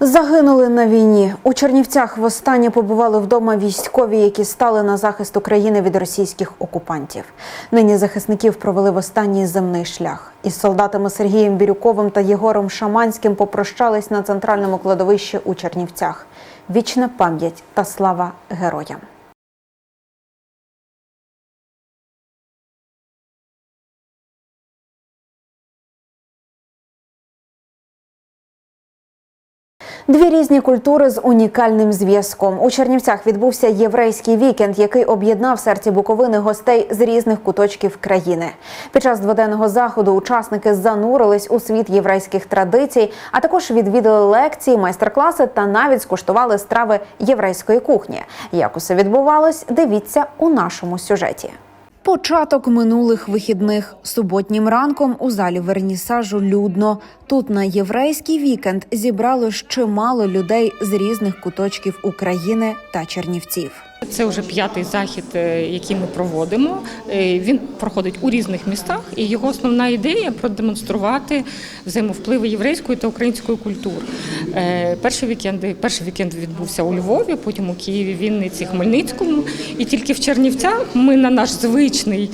Загинули на війні. У Чернівцях востаннє побували вдома військові, які стали на захист України від російських окупантів. Нині захисників провели в останній земний шлях. Із солдатами Сергієм Бірюковим та Єгором Шаманським попрощались на центральному кладовищі у Чернівцях. Вічна пам'ять та слава героям. Дві різні культури з унікальним зв'язком. У Чернівцях відбувся єврейський вікенд, який об'єднав серці Буковини гостей з різних куточків країни. Під час дводенного заходу учасники занурились у світ єврейських традицій, а також відвідали лекції, майстер-класи та навіть скуштували страви єврейської кухні. Як усе відбувалось, дивіться у нашому сюжеті. Початок минулих вихідних суботнім ранком у залі вернісажу людно. Тут на єврейський вікенд зібрало чимало людей з різних куточків України та Чернівців. Це вже п'ятий захід, е, який ми проводимо. Е, Він проходить у різних містах, і його основна ідея продемонструвати взаємовпливи єврейської та української культур. Е, Перший вікенд, перший вікенд відбувся у Львові, потім у Києві, Вінниці, Хмельницькому. І тільки в Чернівцях ми на наш звичний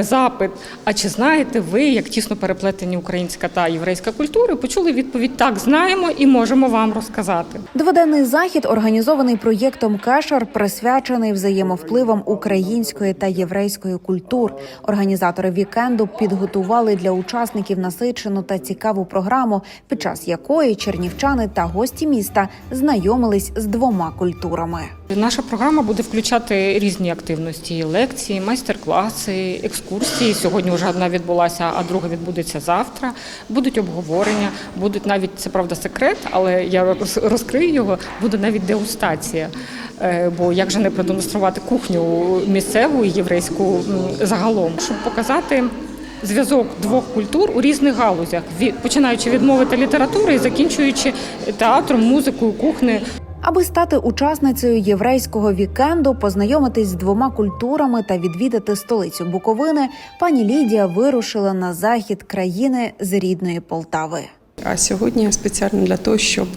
запит. А чи знаєте ви, як тісно переплетені українська та єврейська культури, почули відповідь Так, знаємо і можемо вам розказати. Дводенний захід, організований проєктом Кешар, присвячений взаємовпливам української та єврейської культур. Організатори вікенду підготували для учасників насичену та цікаву програму, під час якої чернівчани та гості міста знайомились з двома культурами. Наша програма буде включати різні активності: лекції, майстер-класи, екскурсії. Сьогодні вже одна відбулася, а друга відбудеться завтра. Будуть обговорення, будуть навіть це правда секрет, але я розкрию його. Буде навіть дегустація. Е, Бо як же не продемонструвати кухню місцеву і єврейську загалом, щоб показати. Зв'язок двох культур у різних галузях, починаючи від мови та літератури і закінчуючи театром, музикою, кухнею. Аби стати учасницею єврейського вікенду, познайомитись з двома культурами та відвідати столицю Буковини, пані Лідія вирушила на захід країни з рідної Полтави. А сьогодні я спеціально для того, щоб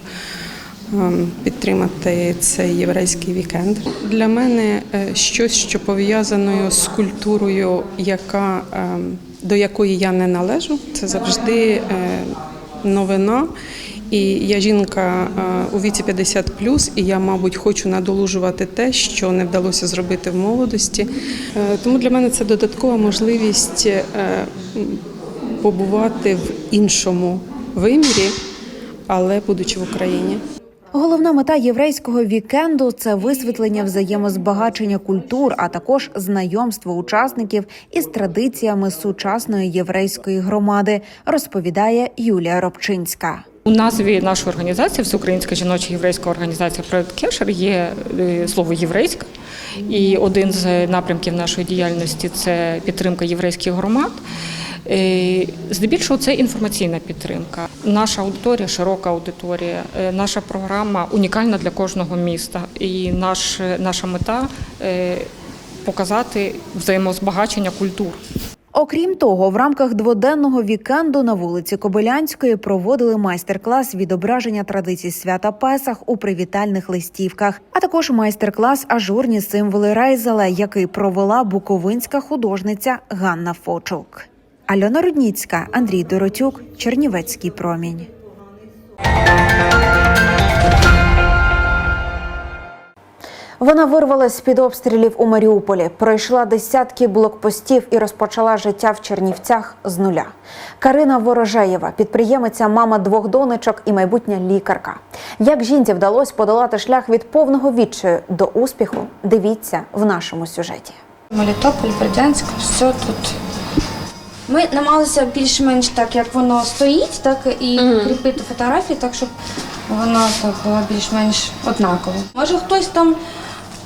ем, підтримати цей єврейський вікенд. Для мене е, щось, що пов'язаною з культурою, яка, ем, до якої я не належу, це завжди е, новина. І я жінка е, у віці 50 і я, мабуть, хочу надолужувати те, що не вдалося зробити в молодості. Е, Тому для мене це додаткова можливість е, побувати в іншому вимірі, але будучи в Україні. Головна мета єврейського вікенду це висвітлення взаємозбагачення культур, а також знайомство учасників із традиціями сучасної єврейської громади, розповідає Юлія Робчинська. У назві нашої організації Всеукраїнська жіноча єврейська організація Проект Кешер є е, слово єврейська, і один з напрямків нашої діяльності це підтримка єврейських громад. Е, Здебільшого це інформаційна підтримка. Наша аудиторія, широка аудиторія, е, наша програма унікальна для кожного міста. І наш, наша мета е, показати взаємозбагачення культур. Окрім того, в рамках дводенного вікенду на вулиці Кобилянської проводили майстер-клас відображення традицій свята Песах у привітальних листівках, а також майстер-клас ажурні символи Райзела, який провела буковинська художниця Ганна Фочук. Альона Рудніцька, Андрій Доротюк, Чернівецький промінь. Вона вирвалась з під обстрілів у Маріуполі, пройшла десятки блокпостів і розпочала життя в Чернівцях з нуля. Карина Ворожеєва, підприємиця, мама двох донечок і майбутня лікарка. Як жінці вдалося подолати шлях від повного відчаю до успіху? Дивіться в нашому сюжеті. Мелітополь, Бердянськ, все тут. Ми намагалися більш-менш так, як воно стоїть, так і кріпити фотографії, так щоб воно так було більш-менш однаково. Може хтось там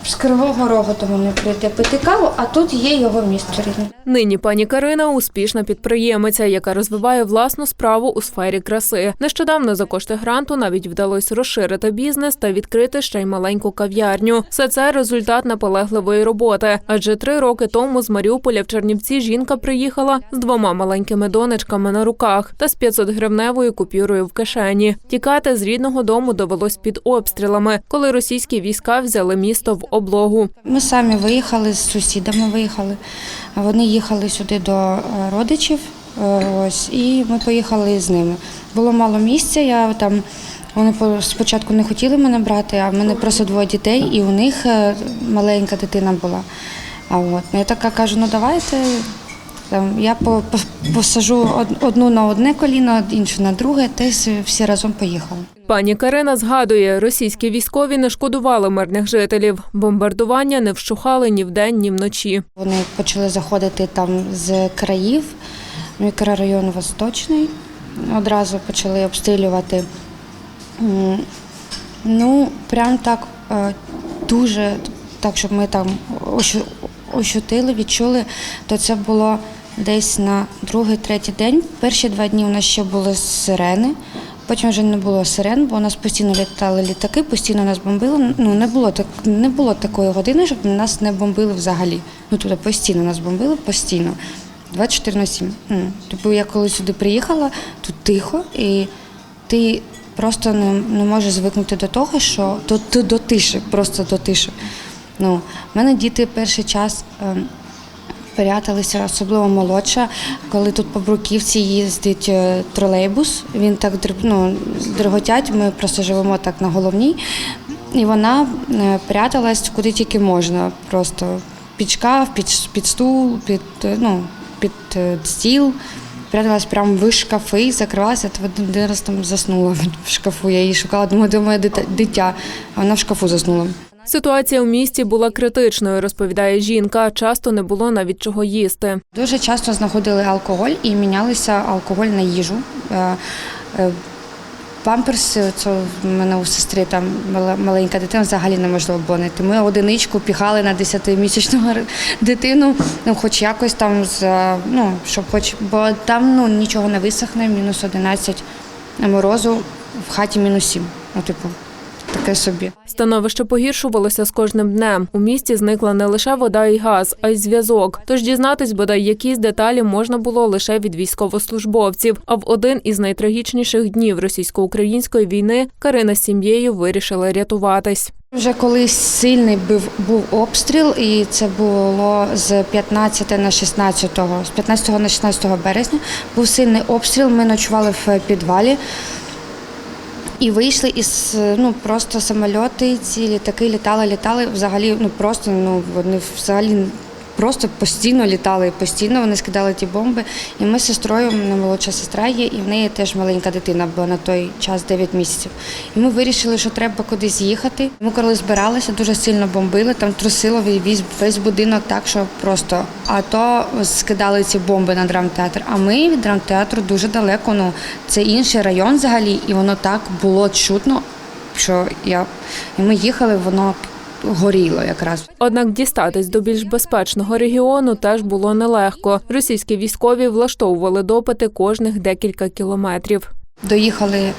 з Кривого Рогу до мене прийде пити каву, а тут є його місто рідне. Нині пані Карина успішна підприємиця, яка розвиває власну справу у сфері краси. Нещодавно за кошти гранту навіть вдалося розширити бізнес та відкрити ще й маленьку кав'ярню. Все це результат наполегливої роботи. Адже три роки тому з Маріуполя в Чернівці жінка приїхала з двома маленькими донечками на руках та з 500 гривневою купюрою в кишені. Тікати з рідного дому довелось під обстрілами, коли російські війська взяли місто в облогу. Ми самі виїхали з сусідами, виїхали. Вони їхали сюди до е, родичів. е, Ось, і ми поїхали з ними. Було мало місця. Я там вони спочатку не хотіли мене брати, а в мене просто двоє дітей, і у них е, маленька дитина була. А от ну, я така кажу: ну давайте. Там, я по- по- посажу од- одну на одне коліно, іншу на друге, та всі разом поїхали. Пані Карина згадує, російські військові не шкодували мирних жителів. Бомбардування не вщухали ні вдень, ні вночі. Вони почали заходити там з країв, мікрорайон Восточний. Одразу почали обстрілювати. Ну, прям так е, дуже, так, щоб ми там ощутили, відчули, то це було десь на другий, третій день. Перші два дні у нас ще були сирени. Потім вже не було сирен, бо у нас постійно літали літаки, постійно нас бомбили. Ну не було так, не було такої години, щоб нас не бомбили взагалі. Ну туди постійно нас бомбили, постійно. 24 на 7. Тобто я коли сюди приїхала, тут тихо, і ти просто не, не можеш звикнути до того, що до, до, до тиші, просто до тиші. Ну, в мене діти перший час. ем, Пряталися, особливо молодша. Коли тут по Бруківці їздить е, тролейбус, він так ну, дриготять, ми просто живемо так на головній. І вона е, пряталась куди тільки можна. Просто під шкаф, під, під стул, під, е, ну, під стіл. Пряталась прямо в шкафи, закривалася, то один раз там заснула в шкафу. Я її шукала, думаю, дитя- дитя, а вона в шкафу заснула. Ситуація у місті була критичною, розповідає жінка. Часто не було навіть чого їсти. Дуже часто знаходили алкоголь і мінялися алкоголь на їжу. Е, е, Памперси, це в мене у сестри там маленька дитина, взагалі неможливо було знайти. Ми одиничку піхали на 10-місячну дитину, ну хоч якось там з ну, щоб хоч, бо там ну нічого не висохне, мінус 11 морозу, в хаті мінус 7. Ну, типу, таке собі. Становище погіршувалося з кожним днем. У місті зникла не лише вода і газ, а й зв'язок. Тож дізнатись бодай якісь деталі можна було лише від військовослужбовців. А в один із найтрагічніших днів російсько-української війни Карина з сім'єю вирішила рятуватись. Вже коли сильний був, був обстріл, і це було з 15 на 16, з 15 на 16 березня, був сильний обстріл. Ми ночували в підвалі і вийшли із ну просто самольоти, ці літаки літали, літали. Взагалі, ну просто ну вони взагалі. Просто постійно літали, постійно вони скидали ті бомби. І ми з сестрою, у мене молодша сестра є, і в неї теж маленька дитина, бо на той час 9 місяців. І ми вирішили, що треба кудись їхати. Ми коли збиралися, дуже сильно бомбили, там трусило весь, весь будинок так, що просто. А то скидали ці бомби на драмтеатр. А ми від драмтеатру дуже далеко. Ну це інший район взагалі, і воно так було чутно, що я і ми їхали, воно горіло якраз. Однак дістатись до більш безпечного регіону теж було нелегко. Російські військові влаштовували допити кожних декілька кілометрів. Доїхали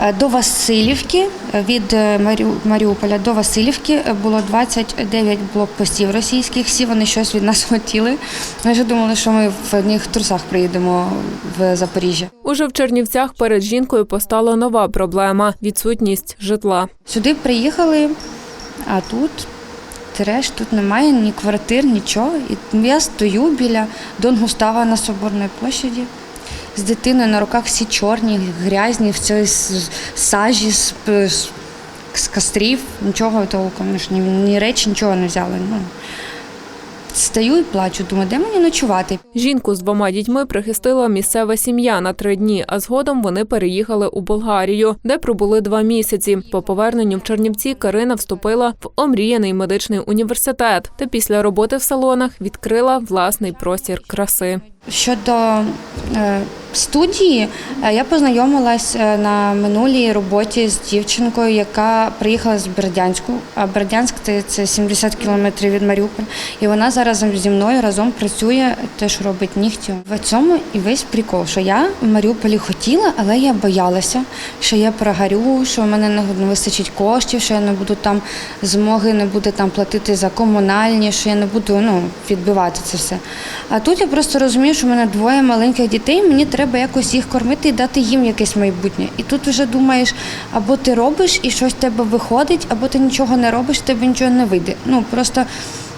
е, до Васильівки. Від е, Маріуполя до Васильівки е, було 29 блокпостів російських. Всі вони щось від нас хотіли. Ми вже думали, що ми в одних трусах приїдемо в Запоріжжя. Уже в Чернівцях перед жінкою постала нова проблема відсутність житла. Сюди приїхали, а тут треш, тут немає ні квартир, нічого. І я стою біля Дон Густава на Соборної площаді. З дитиною на руках всі чорні, грязні, в цій сажі з, з, з кастрів, нічого толком, ні, ні речі, нічого не взяли. Ну. Стою і плачу, думаю, де мені ночувати? Жінку з двома дітьми прихистила місцева сім'я на три дні, а згодом вони переїхали у Болгарію, де пробули два місяці. По поверненню в Чернівці Карина вступила в омріяний медичний університет та після роботи в салонах відкрила власний простір краси. Щодо е, студії, е, я познайомилась е, на минулій роботі з дівчинкою, яка приїхала з Бердянську. А Бердянськ це, це 70 кілометрів від Маріуполя. І вона зараз зі мною разом працює, теж робить нігті. В цьому і весь прикол, що я в Маріуполі хотіла, але я боялася, що я прогорю, що в мене не не вистачить коштів, що я не буду там змоги, не буду там платити за комунальні, що я не буду ну, відбивати це все. А тут я просто розумію, що в мене двоє маленьких дітей, мені треба якось їх кормити і дати їм якесь майбутнє. І тут вже думаєш, або ти робиш і щось в тебе виходить, або ти нічого не робиш, в тебе нічого не вийде. Ну просто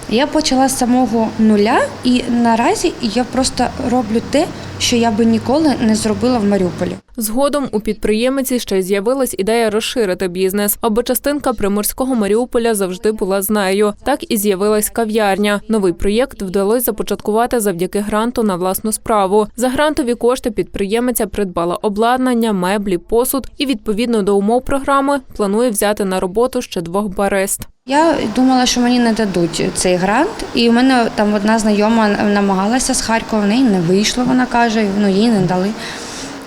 я почала з самого нуля, і наразі я просто роблю те, що я би ніколи не зробила в Маріуполі. Згодом у підприємиці ще й з'явилась ідея розширити бізнес, аби частинка приморського Маріуполя завжди була з нею. Так і з'явилась кав'ярня. Новий проєкт вдалося започаткувати завдяки гранту на власну справу. За грантові кошти підприємиця придбала обладнання, меблі, посуд і відповідно до умов програми планує взяти на роботу ще двох барист. Я думала, що мені не дадуть цей грант, і в мене там одна знайома намагалася з Харкова, в неї не вийшло, вона каже, ну їй не дали.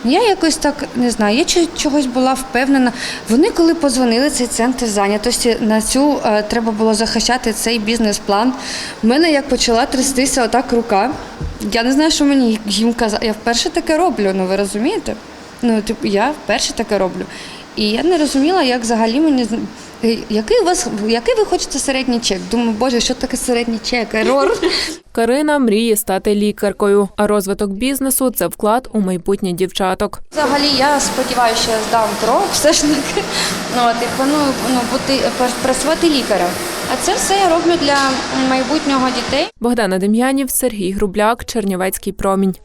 Я якось так не знаю, я чогось була впевнена. Вони, коли позвонили цей центр зайнятості, на цю е, треба було захищати цей бізнес-план. В мене як почала трястися отак рука. Я не знаю, що мені їм казати. Я вперше таке роблю, ну ви розумієте? Ну, типу, я вперше таке роблю. І я не розуміла, як взагалі мені Е, який у вас який ви хочете середній чек? Думаю, боже, що таке середній чек? Ерор. Карина мріє стати лікаркою, а розвиток бізнесу це вклад у майбутнє дівчаток. Взагалі, я сподіваюся, що я здам кров, все ж таки. Ну, от, і планую ну, бути працювати лікарем. А це все я роблю для майбутнього дітей. Богдана Дем'янів, Сергій Грубляк, Чернівецький промінь.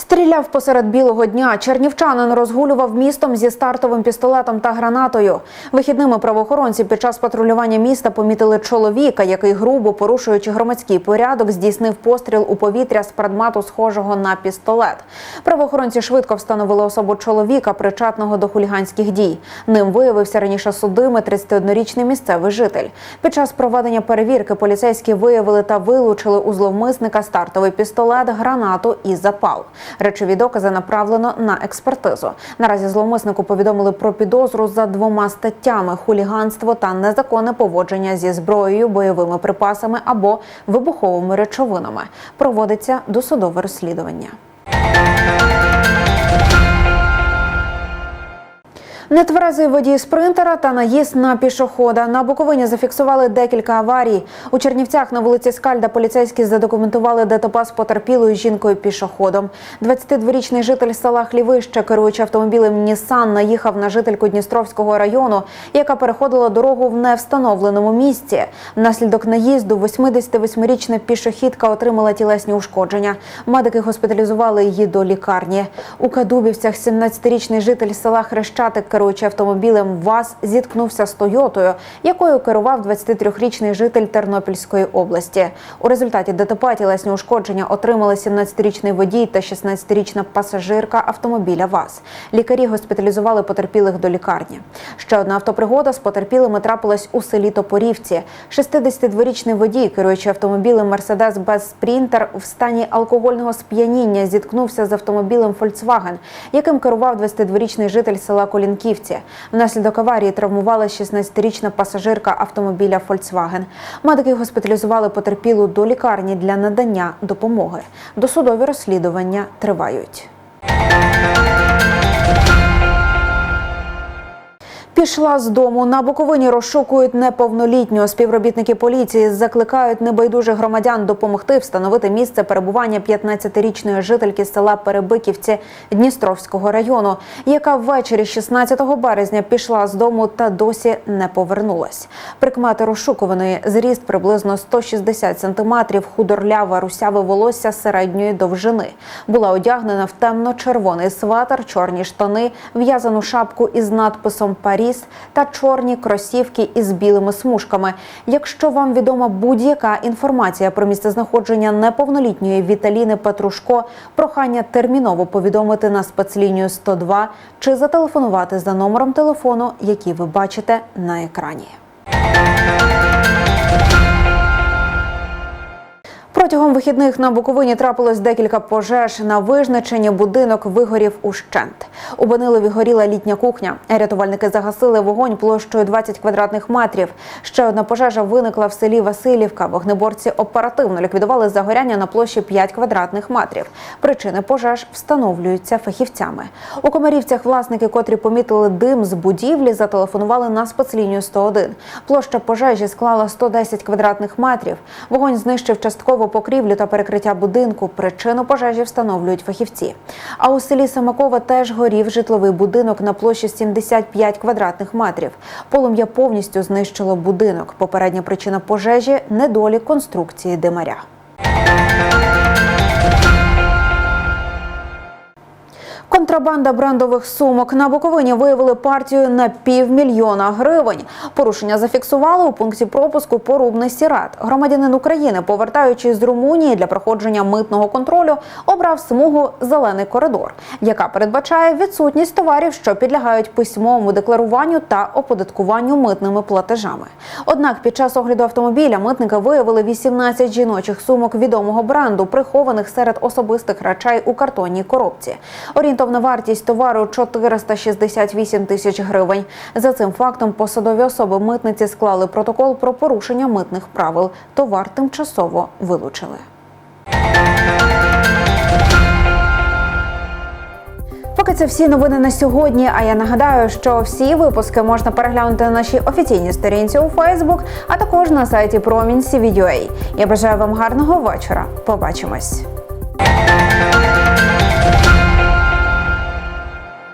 Стріляв посеред білого дня. Чернівчанин розгулював містом зі стартовим пістолетом та гранатою. Вихідними правоохоронці під час патрулювання міста помітили чоловіка, який грубо порушуючи громадський порядок, здійснив постріл у повітря з предмету, схожого на пістолет. Правоохоронці швидко встановили особу чоловіка, причетного до хуліганських дій. Ним виявився раніше судимий 31-річний місцевий житель. Під час проведення перевірки поліцейські виявили та вилучили у зловмисника стартовий пістолет, гранату і запал. Речові докази направлено на експертизу. Наразі зловмиснику повідомили про підозру за двома статтями: хуліганство та незаконне поводження зі зброєю, бойовими припасами або вибуховими речовинами. Проводиться досудове розслідування. Нетверезий водій спринтера та наїзд на пішохода. На Буковині зафіксували декілька аварій. У Чернівцях на вулиці Скальда поліцейські задокументували ДТП з потерпілою жінкою пішоходом. 22-річний житель села Хлівище, керуючи автомобілем Нісан, наїхав на жительку Дністровського району, яка переходила дорогу в невстановленому місці. Внаслідок наїзду 88-річна пішохідка отримала тілесні ушкодження. Медики госпіталізували її до лікарні. У Кадубівцях 17-річний житель села Хрещатик, керуючи автомобілем ВАЗ, зіткнувся з Тойотою, якою керував 23-річний житель Тернопільської області. У результаті ДТП тілесні ушкодження отримали 17-річний водій та 16-річна пасажирка автомобіля ВАЗ. Лікарі госпіталізували потерпілих до лікарні. Ще одна автопригода з потерпілими трапилась у селі Топорівці. 62-річний водій, керуючи автомобілем Мерседес без спрінтер, в стані алкогольного сп'яніння зіткнувся з автомобілем Фольксваген, яким керував 22-річний житель села Колінківці. Внаслідок аварії травмувала 16-річна пасажирка автомобіля Фольксваген. Медики госпіталізували потерпілу до лікарні для надання допомоги. Досудові розслідування тривають. Пішла з дому. На Буковині розшукують неповнолітнього. Співробітники поліції закликають небайдужих громадян допомогти встановити місце перебування 15-річної жительки села Перебиківці Дністровського району, яка ввечері 16 березня пішла з дому та досі не повернулась. Прикмети розшукуваної зріст приблизно 160 сантиметрів, худорляве русяве волосся середньої довжини. Була одягнена в темно-червоний сватер, чорні штани, в'язану шапку із надписом Паріс та чорні кросівки із білими смужками. Якщо вам відома будь-яка інформація про місцезнаходження неповнолітньої Віталіни Петрушко, прохання терміново повідомити на спецлінію 102 чи зателефонувати за номером телефону, який ви бачите на екрані. Протягом вихідних на Буковині трапилось декілька пожеж. На визначенні будинок вигорів ущент. У Банилові горіла літня кухня. Рятувальники загасили вогонь площею 20 квадратних метрів. Ще одна пожежа виникла в селі Васильівка. Вогнеборці оперативно ліквідували загоряння на площі 5 квадратних метрів. Причини пожеж встановлюються фахівцями. У Комарівцях власники, котрі помітили дим з будівлі, зателефонували на спецлінію 101. Площа пожежі склала 110 квадратних метрів. Вогонь знищив частково покрівлю та перекриття будинку. Причину пожежі встановлюють фахівці. А у селі Самакова теж горів житловий будинок на площі 75 квадратних метрів. Полум'я повністю знищило будинок. Попередня причина пожежі недолік конструкції димаря. Контрабанда брендових сумок на Буковині виявили партію на півмільйона гривень. Порушення зафіксували у пункті пропуску Порубний Сірат. Громадянин України, повертаючись з Румунії для проходження митного контролю, обрав смугу Зелений коридор, яка передбачає відсутність товарів, що підлягають письмовому декларуванню та оподаткуванню митними платежами. Однак під час огляду автомобіля митники виявили 18 жіночих сумок відомого бренду, прихованих серед особистих речей у картонній коробці. Орієнтовна вартість товару 468 тисяч гривень. За цим фактом посадові особи митниці склали протокол про порушення митних правил. Товар тимчасово вилучили. Поки це всі новини на сьогодні. А я нагадаю, що всі випуски можна переглянути на нашій офіційній сторінці у Фейсбук, а також на сайті Промінь. Я бажаю вам гарного вечора. Побачимось.